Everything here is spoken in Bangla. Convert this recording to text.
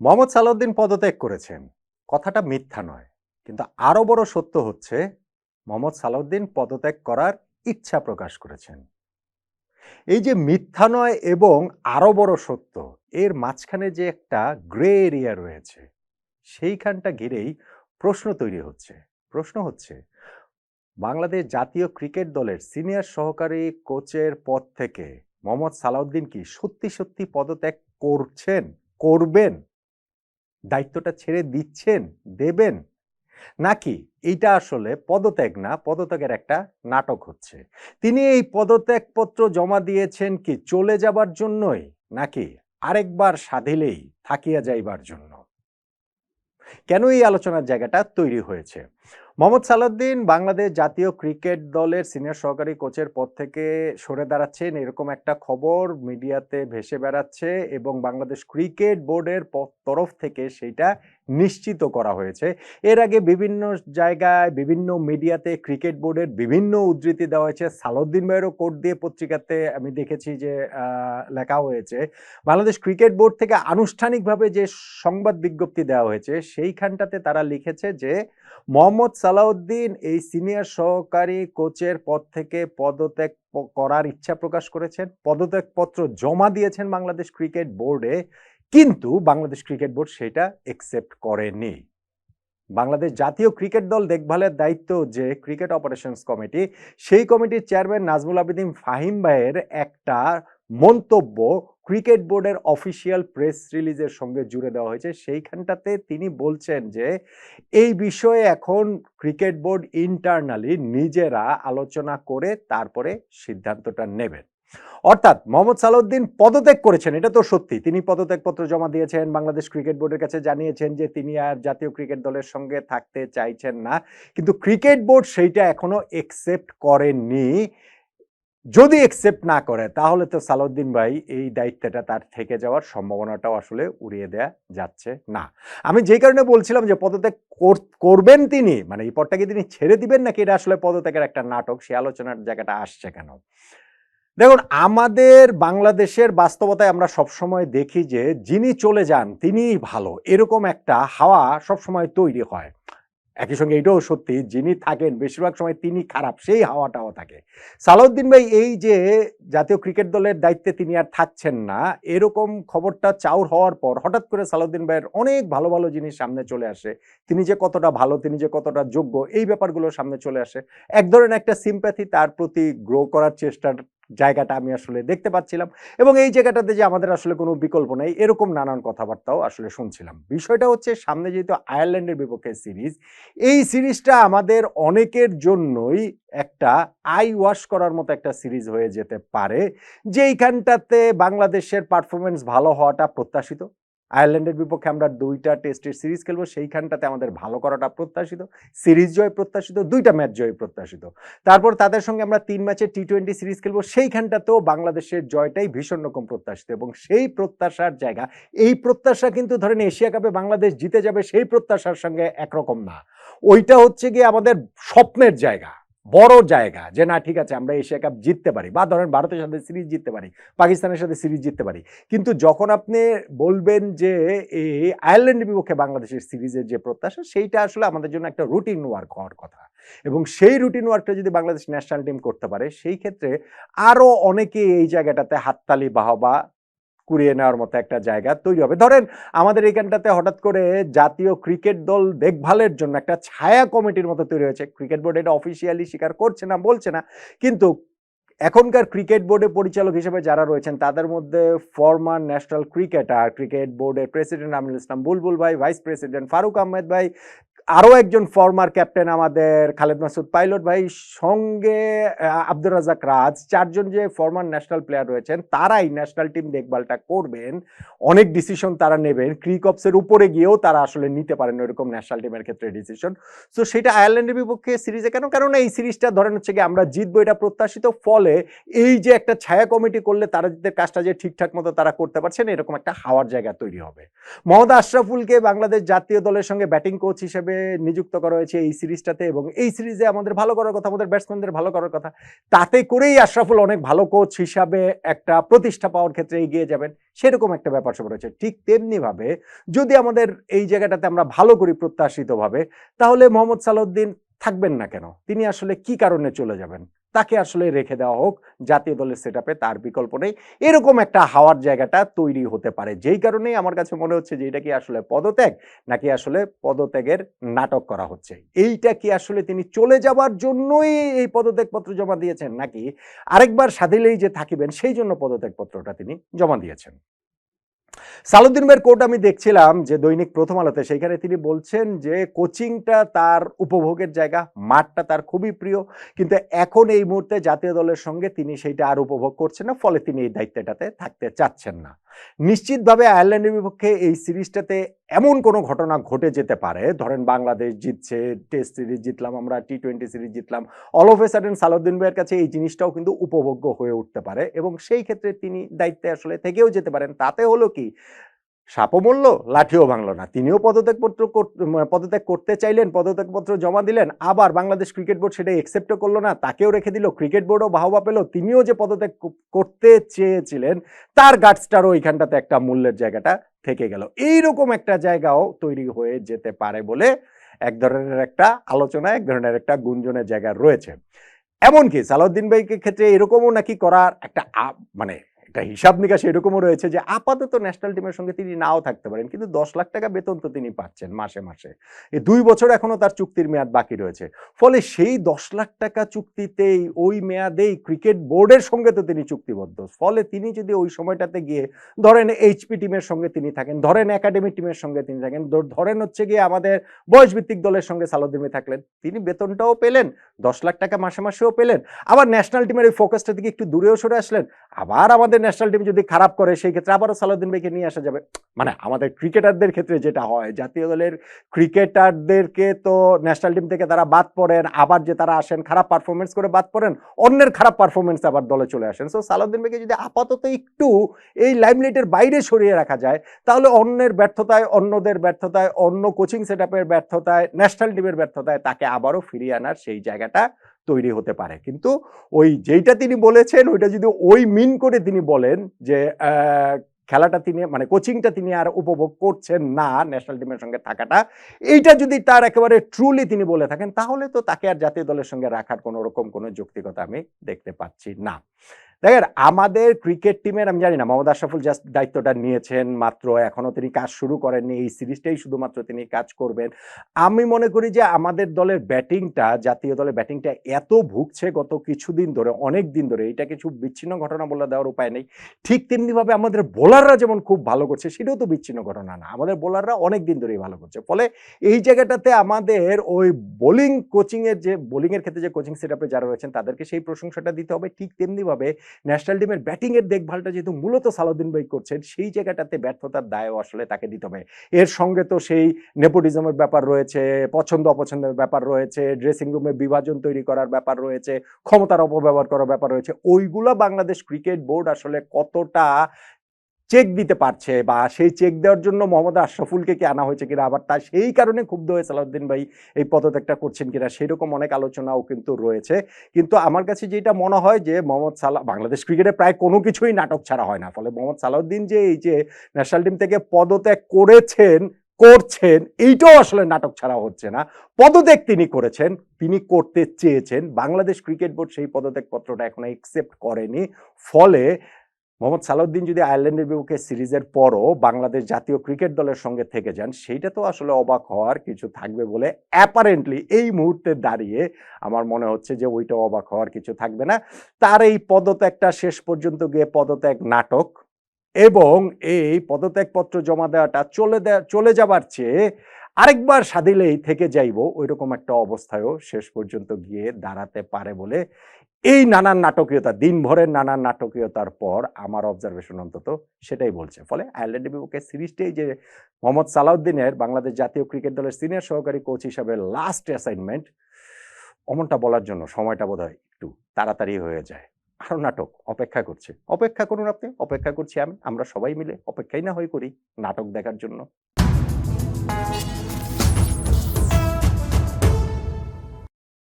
মোহাম্মদ সালাউদ্দিন পদত্যাগ করেছেন। কথাটা মিথ্যা নয়, কিন্তু আরও বড় সত্য হচ্ছে, মোহাম্মদ সালাউদ্দিন পদত্যাগ করার ইচ্ছা প্রকাশ করেছেন। এই যে মিথ্যা নয় এবং আরও বড় সত্য, এর মাঝখানে যে একটা গ্রে এরিয়া রয়েছে, সেইখানটা ঘিরেই প্রশ্ন তৈরি হচ্ছে। প্রশ্ন হচ্ছে, বাংলাদেশ জাতীয় ক্রিকেট দলের সিনিয়র সহকারী কোচের পদ থেকে মোহাম্মদ সালাউদ্দিন কি সত্যি সত্যি পদত্যাগ করছেন, করবেন? দায়িত্বটা ছেড়ে দিচ্ছেন, দেবেন? নাকি এটা আসলে পদত্যাগ না, পদত্যাগের একটা নাটক হচ্ছে? তিনি এই পদত্যাগপত্র জমা দিয়েছেন কি চলে যাবার জন্যই, নাকি আরেকবার সাধিলেই থাকিয়া যাইবার জন্য? কেন এই আলোচনার জায়গাটা তৈরি হয়েছে? মোহাম্মদ সালাউদ্দিন বাংলাদেশ জাতীয় ক্রিকেট দলের সিনিয়র সহকারী কোচের পদ থেকে সরে দাঁড়াচ্ছেন। এরকম একটা খবর মিডিয়াতে ভেসে বেড়াচ্ছে এবং বাংলাদেশ ক্রিকেট বোর্ডের তরফ থেকে সেইটা নিশ্চিত করা হয়েছে। এর আগে বিভিন্ন জায়গায়, বিভিন্ন মিডিয়াতে ক্রিকেট বোর্ডের বিভিন্ন উদ্ধৃতি দেওয়া হয়েছে। সালাউদ্দিন ভাইয়েরও কোর্ট দিয়ে পত্রিকাতে আমি দেখেছি যে লেখা হয়েছে, বাংলাদেশ ক্রিকেট বোর্ড থেকে আনুষ্ঠানিকভাবে যে সংবাদ বিজ্ঞপ্তি দেওয়া হয়েছে, সেইখানটাতে তারা লিখেছে যে, মোহাম্মদ সালাউদ্দিন এই সিনিয়র সহকারী কোচের পদ থেকে পদত্যাগ করার ইচ্ছা প্রকাশ করেছেন। পদত্যাগপত্র জমা দিয়েছেন বাংলাদেশ ক্রিকেট বোর্ডে। কিন্তু বাংলাদেশ ক্রিকেট বোর্ড সেটা একসেপ্ট করেনি। বাংলাদেশ জাতীয় ক্রিকেট দল দেখভালের দায়িত্ব যে ক্রিকেট অপারেশনস কমিটি সেই কমিটির চেয়ারম্যান নাজমুল আবেদিন ফাহিম ভাইয়ের একটা মন্তব্য ক্রিকেট বোর্ডের অফিসিয়াল প্রেস রিলিজের সঙ্গে জুড়ে দেওয়া হয়েছে। সেইখানটাতে তিনি বলছেন যে, এই বিষয়ে এখন ক্রিকেট বোর্ড ইন্টারনালি নিজেরা আলোচনা করে তারপরে সিদ্ধান্তটা নেবেন। অর্থাৎ মোহাম্মদ সালাউদ্দিন পদত্যাগ করেছেন, এটা তো সত্যি। তিনি পদত্যাগপত্র জমা দিয়েছেন, বাংলাদেশ ক্রিকেট বোর্ডের কাছে জানিয়েছেন যে তিনি আর জাতীয় ক্রিকেট দলের সঙ্গে থাকতে চাইছেন না। কিন্তু ক্রিকেট বোর্ড সেইটা এখনও একসেপ্ট করেননি যদি একসেপ্ট না করে, তাহলে তো সালাউদ্দিন ভাই এই দায়িত্বটা তার থেকে যাওয়ার সম্ভাবনাটাও আসলে উড়িয়ে দেয়া যাচ্ছে না। আমি যেই কারণে বলছিলাম যে পদত্যাগ কর- করবেন তিনি মানে এই পদটাকে তিনি ছেড়ে দিবেন নাকি এটা আসলে পদত্যাগের একটা নাটক? সে আলোচনার জায়গাটা আসছে কেন? দেখুন, আমাদের বাংলাদেশের বাস্তবতায় আমরা সবসময় দেখি যে, যিনি চলে যান, তিনিই ভালো। এরকম একটা হাওয়া সবসময় তৈরি হয়। একই সঙ্গে এটাও সত্যি, যিনি থাকেন, বেশিরভাগ সময় তিনি খারাপ, সেই হাওয়াটাও থাকে। সালাউদ্দিন ভাই, এই যে জাতীয় ক্রিকেট দলের দায়িত্বে তিনি আর থাকছেন না, এরকম খবরটা চাউর হওয়ার পর হঠাৎ করে সালাউদ্দিন ভাইয়ের অনেক ভালো ভালো জিনিস সামনে চলে আসে। তিনি যে কতটা ভালো, তিনি যে কতটা যোগ্য, এই ব্যাপারগুলো সামনে চলে আসে। এক ধরনের একটা সিম্প্যাথি তার প্রতি গ্রো করার চেষ্টার জায়গাটা আমি আসলে দেখতে পাচ্ছিলাম এবং এই জায়গাটাতে যে আমাদের আসলে কোনো বিকল্প নেই, এরকম নানান কথাবার্তাও আসলে শুনছিলাম। বিষয়টা হচ্ছে সামনে যেহেতু আয়ারল্যান্ডের বিপক্ষে সিরিজ, এই সিরিজটা আমাদের অনেকের জন্যই একটা আই ওয়াশ করার মতো একটা সিরিজ হয়ে যেতে পারে, যেইখানটাতে বাংলাদেশের পারফরমেন্স ভালো হওয়াটা প্রত্যাশিত। আয়ারল্যান্ডের বিপক্ষে আমরা দুইটা টেস্টের সিরিজ খেলব। সেইখানটাতে আমাদের ভালো করাটা প্রত্যাশিত, সিরিজ জয় প্রত্যাশিত, দুইটা ম্যাচ জয় প্রত্যাশিত। তারপর তাদের সঙ্গে আমরা তিন ম্যাচের টি টোয়েন্টি সিরিজ খেলব। সেইখানটাতেও বাংলাদেশের জয়টাই ভীষণ রকম প্রত্যাশিত এবং সেই প্রত্যাশার জায়গা, এই প্রত্যাশা কিন্তু ধরেন এশিয়া কাপে বাংলাদেশ জিতে যাবে, সেই প্রত্যাশার সঙ্গে একরকম না। ওইটা হচ্ছে গিয়ে আমাদের স্বপ্নের জায়গা। বড় জায়গা যে, না, ঠিক আছে, আমরা এশিয়া কাপ জিততে পারি। বা ধরেন ভারতের সাথে সিরিজ জিততে পারি, পাকিস্তানের সাথে সিরিজ জিততে পারি। কিন্তু যখন আপনি বলবেন যে এই আয়ারল্যান্ডের বিপক্ষে বাংলাদেশের সিরিজের যে প্রত্যাশা, সেইটা আসলে আমাদের জন্য একটা রুটিন ওয়ার্ক হওয়ার কথা। এবং সেই রুটিন ওয়ার্কটা যদি বাংলাদেশ ন্যাশনাল টিম করতে পারে, সেই ক্ষেত্রে আরও অনেকে এই জায়গাটাতে হাততালি বাহবা কুড়িয়ে নেওয়ার মতো একটা জায়গা তৈরি হবে। ধরেন আমাদের এখানটাতে হঠাৎ করে জাতীয় ক্রিকেট দল দেখভালের জন্য একটা ছায়া কমিটির মতো তৈরি হয়েছে। ক্রিকেট বোর্ড এটা অফিসিয়ালি স্বীকার করছে না, বলছে না। কিন্তু এখনকার ক্রিকেট বোর্ডের পরিচালক হিসেবে যারা রয়েছেন, তাদের মধ্যে ফরমার ন্যাশনাল ক্রিকেটার ক্রিকেট বোর্ডের প্রেসিডেন্ট আমিনুল ইসলাম বুলবুল ভাই ভাইস প্রেসিডেন্ট ফারুক আহমেদ ভাই আরও একজন ফরমার ক্যাপ্টেন আমাদের খালেদ মাসুদ পাইলট ভাই, সঙ্গে আব্দুর রাজাক রাজ, চারজন যে ফর্মার ন্যাশনাল প্লেয়ার রয়েছেন, তারাই ন্যাশনাল টিম দেখভালটা করবেন। অনেক ডিসিশন তারা নেবেন। ক্রিকপসের উপরে গিয়েও তারা আসলে নিতে পারেন ওইরকম ন্যাশনাল টিমের ক্ষেত্রে ডিসিশন সো সেটা আয়ারল্যান্ডের বিপক্ষে সিরিজে কেন? কারণ এই সিরিজটা ধরেন হচ্ছে কি আমরা জিতবো এটা প্রত্যাশিত, ফলে এই যে একটা ছায়া কমিটি করলে তারা যে কাজটা যে ঠিকঠাক মতো তারা করতে পারছেন, এরকম একটা হাওয়ার জায়গা তৈরি হবে। মোহাম্মদ আশরাফুলকে বাংলাদেশ জাতীয় দলের সঙ্গে ব্যাটিং কোচ হিসেবে নিযুক্ত করা হয়েছে এই সিরিজটাতে এবং এই সিরিজে আমাদের ভালো করার কথা, আমাদের ব্যাটসম্যানদের ভালো করার কথা, তাতে করেই আশরাফুল অনেক ভালো কোচ হিসাবে একটা প্রতিষ্ঠা পাওয়ার ক্ষেত্রে এগিয়ে যাবেন, সেরকম একটা ব্যাপার সব রয়েছে ঠিক তেমনিভাবে যদি আমাদের এই জায়গাটাতে আমরা ভালো করি প্রত্যাশিতভাবে, তাহলে মোহাম্মদ সালাউদ্দিন থাকবেন না কেন? তিনি আসলে কি কারণে চলে যাবেন? তাকে আসলে রেখে দেওয়া হোক, জাতীয় দলের সেট তার বিকল্প নেই। এরকম একটা হাওয়ার জায়গাটা তৈরি হতে পারে। যেই কারণেই আমার কাছে মনে হচ্ছে যে এটা কি আসলে পদত্যাগ, নাকি আসলে পদত্যাগের নাটক করা হচ্ছে। এইটা কি আসলে তিনি চলে যাওয়ার জন্যই এই পদত্যাগপত্র জমা দিয়েছেন, নাকি আরেকবার সাধিলেই যে থাকিবেন, সেই জন্য পদত্যাগপত্রটা তিনি জমা দিয়েছেন? সালুদ্দিন ভাইয়ের কোর্ট আমি দেখছিলাম যে দৈনিক প্রথম আলোতে, সেইখানে তিনি বলছেন যে কোচিংটা তার উপভোগের জায়গা, মাঠটা তার খুবই প্রিয়। কিন্তু এখন এই মুহূর্তে জাতীয় দলের সঙ্গে তিনি সেইটা আর উপভোগ করছেন না, ফলে তিনি এই দায়িত্বটাতে থাকতে চাচ্ছেন না। নিশ্চিতভাবে আয়ারল্যান্ডের বিপক্ষে এই সিরিজটাতে এমন কোনো ঘটনা ঘটে যেতে পারে। ধরেন বাংলাদেশ জিতছে, টেস্ট সিরিজ জিতলাম আমরা T twenty series জিতলাম। All of a sudden Salauddin ভাইয়ের কাছে এই জিনিসটাও কিন্তু উপভোগ্য হয়ে উঠতে পারে এবং সেই ক্ষেত্রে তিনি দায়িত্বে আসলে থেকেও যেতে পারেন। তাতে হলো কি? সাপও মরল, লাঠিও ভাঙলো না। তিনিও পদত্যাগপত্র মানে পদত্যাগ করতে চাইলেন পদত্যাগপত্র জমা দিলেন, আবার বাংলাদেশ ক্রিকেট বোর্ড সেটা একসেপ্টও করল না, তাকেও রেখে দিল, ক্রিকেট বোর্ডও বাহবা পেল, তিনিও যে পদত্যাগ করতে চেয়েছিলেন, তার গার্ডসটারও ওইখানটাতে একটা মূল্যের জায়গাটা থেকে গেল। এইরকম একটা জায়গাও তৈরি হয়ে যেতে পারে বলে এক ধরনের একটা আলোচনা, এক ধরনের একটা গুঞ্জনের জায়গা রয়েছে। এমনকি সালাউদ্দিন ভাইকে ক্ষেত্রে এরকমও নাকি করার একটা মানে একটা হিসাব নিকাশ এরকমও রয়েছে যে আপাতত ন্যাশনাল টিমের সঙ্গে তিনি নাও থাকতে পারেন, কিন্তু দশ লাখ টাকা বেতন তো তিনি পাচ্ছেন মাসে মাসে। এই দুই বছর এখনও তার চুক্তির মেয়াদ বাকি রয়েছে। ফলে সেই দশ লাখ টাকা চুক্তিতেই, ওই মেয়াদেই ক্রিকেট বোর্ডের সঙ্গে তো তিনি চুক্তিবদ্ধ। ফলে তিনি যদি ওই সময়টাতে গিয়ে, ধরেন এইচপি টিমের সঙ্গে তিনি থাকেন, ধরেন একাডেমি টিমের সঙ্গে তিনি থাকেন ধরেন হচ্ছে গিয়ে আমাদের বয়সভিত্তিক দলের সঙ্গে সালাউদ্দিনে থাকলেন, তিনি বেতনটাও পেলেন, দশ লাখ টাকা মাসে মাসেও পেলেন। আবার ন্যাশনাল টিমের ওই ফোকাসটা থেকে একটু দূরেও সরে আসলেন আবার আমাদের ন্যাশনাল টিম যদি খারাপ করে, সেই ক্ষেত্রে আবারও সালাউদ্দিন ভাইকে নিয়ে আসা যাবে। মানে আমাদের ক্রিকেটারদের ক্ষেত্রে যেটা হয়, জাতীয় দলের ক্রিকেটারদেরকে তো ন্যাশনাল টিম থেকে তারা বাদ পড়েন, আবার যে তারা আসেন, খারাপ পারফরমেন্স করে বাদ পড়েন, অন্যের খারাপ পারফরমেন্স আবার দলে চলে আসেন। সো সালাউদ্দিন ভাইকে যদি আপাতত একটু এই লাইমলাইটের বাইরে সরিয়ে রাখা যায়, তাহলে অন্যের ব্যর্থতায়, অন্যদের ব্যর্থতায়, অন্য কোচিং সেট ব্যর্থতায় ন্যাশনাল টিমের ব্যর্থতায় তাকে আবারও ফিরিয়ে আনার সেই জায়গাটা তৈরি হতে পারে। কিন্তু ওই যেইটা তিনি বলেছেন, ওইটা যদি ওই মিন করে তিনি বলেন যে খেলাটা তিনি মানে কোচিংটা তিনি আর উপভোগ করছেন না ন্যাশনাল টিমের সঙ্গে থাকাটা, এইটা যদি তার একেবারে ট্রুলি তিনি বলে থাকেন, তাহলে তো তাকে আর জাতীয় দলের সঙ্গে রাখার কোনো রকম কোনো যৌক্তিকতা আমি দেখতে পাচ্ছি না। দেখেন, আমাদের ক্রিকেট টিমের আমি জানি না মোহাম্মদ আশরাফুল জাস্ট দায়িত্বটা নিয়েছেন মাত্র এখনও তিনি কাজ শুরু করেননি, এই সিরিজটাই শুধুমাত্র তিনি কাজ করবেন। আমি মনে করি যে আমাদের দলের ব্যাটিংটা, জাতীয় দলের ব্যাটিংটা এত ভুগছে গত কিছুদিন ধরে, অনেক দিন ধরে, এটা কিছু বিচ্ছিন্ন ঘটনা বলে দেওয়ার উপায় নেই। ঠিক তেমনিভাবে আমাদের বোলাররা যেমন খুব ভালো করছে, সেটাও তো বিচ্ছিন্ন ঘটনা না। আমাদের বোলাররা অনেক দিন ধরেই ভালো করছে। ফলে এই জায়গাটাতে আমাদের ওই বোলিং কোচিংয়ের যে বোলিংয়ের ক্ষেত্রে যে কোচিং সেট যারা রয়েছেন, তাদেরকে সেই প্রশংসাটা দিতে হবে। ঠিক তেমনিভাবে ন্যাশনাল টিমের ব্যাটিংয়ের দেখভালটা যেহেতু মূলত সালাউদ্দিন ভাই করছেন, সেই জায়গাটাতে ব্যর্থতার দায়ও আসলে তাকে দিতে হবে। এর সঙ্গে তো সেই নেপোটিজমের ব্যাপার রয়েছে, পছন্দ অপছন্দের ব্যাপার রয়েছে ড্রেসিং রুমে বিভাজন তৈরি করার ব্যাপার রয়েছে, ক্ষমতার অপব্যবহার করার ব্যাপার রয়েছে, ওইগুলো বাংলাদেশ ক্রিকেট বোর্ড আসলে কতটা চেক দিতে পারছে বা সেই চেক দেওয়ার জন্য মোহাম্মদ আশরাফুলকে কি আনা হয়েছে কিনা, আবার তা সেই কারণে ক্ষুব্ধ হয়ে সালাউদ্দিন ভাই এই পদত্যাগটা করছেন কিনা, সেরকম অনেক আলোচনাও কিন্তু রয়েছে। কিন্তু আমার কাছে যেটা মনে হয় যে মোহাম্মদ সালা বাংলাদেশ ক্রিকেটে প্রায় কোনো কিছুই নাটক ছাড়া হয় না। ফলে মোহাম্মদ সালাউদ্দিন যে এই যে ন্যাশনাল টিম থেকে পদত্যাগ করেছেন, করছেন, এইটাও আসলে নাটক ছাড়া হচ্ছে না। পদত্যাগ তিনি করেছেন, তিনি করতে চেয়েছেন। বাংলাদেশ ক্রিকেট বোর্ড সেই পদত্যাগ পত্রটা এখনও একসেপ্ট করেনি। ফলে মোহাম্মদ সালাউদ্দিন যদি আয়ারল্যান্ডের বিপক্ষে সিরিজের পরও বাংলাদেশ জাতীয় ক্রিকেট দলের সঙ্গে থেকে যান, সেইটা তো আসলে অবাক হওয়ার কিছু থাকবে বলে অ্যাপারেন্টলি এই মুহূর্তে দাঁড়িয়ে আমার মনে হচ্ছে যে ওইটা অবাক হওয়ার কিছু থাকবে না। তার এই পদত্যাগটা শেষ পর্যন্ত গিয়ে পদত্যাগ নাটক এবং এই পদত্যাগপত্র জমা দেওয়াটা চলে চলে যাবার চেয়ে আরেকবার সাদিলেই থেকে যাইব, ওইরকম একটা অবস্থায়ও শেষ পর্যন্ত গিয়ে দাঁড়াতে পারে বলে এই নানান নাটকীয়তা, দিনভরের নানান নাটকীয়তার পর আমার অবজারভেশন অন্তত সেটাই বলছে। ফলে আয়ারল্যান্ডের বিপক্ষে সিরিজটাই যে মোহাম্মদ সালাউদ্দিনের বাংলাদেশ জাতীয় ক্রিকেট দলের সিনিয়র সহকারী কোচ হিসাবে লাস্ট অ্যাসাইনমেন্ট অমনটা বলার জন্য সময়টা বোধহয় একটু তাড়াতাড়ি হয়ে যায়। আরও নাটক অপেক্ষা করছে। অপেক্ষা করুন আপনি, অপেক্ষা করছি আমি, আমরা সবাই মিলে অপেক্ষাই না হয়ে করি নাটক দেখার জন্য।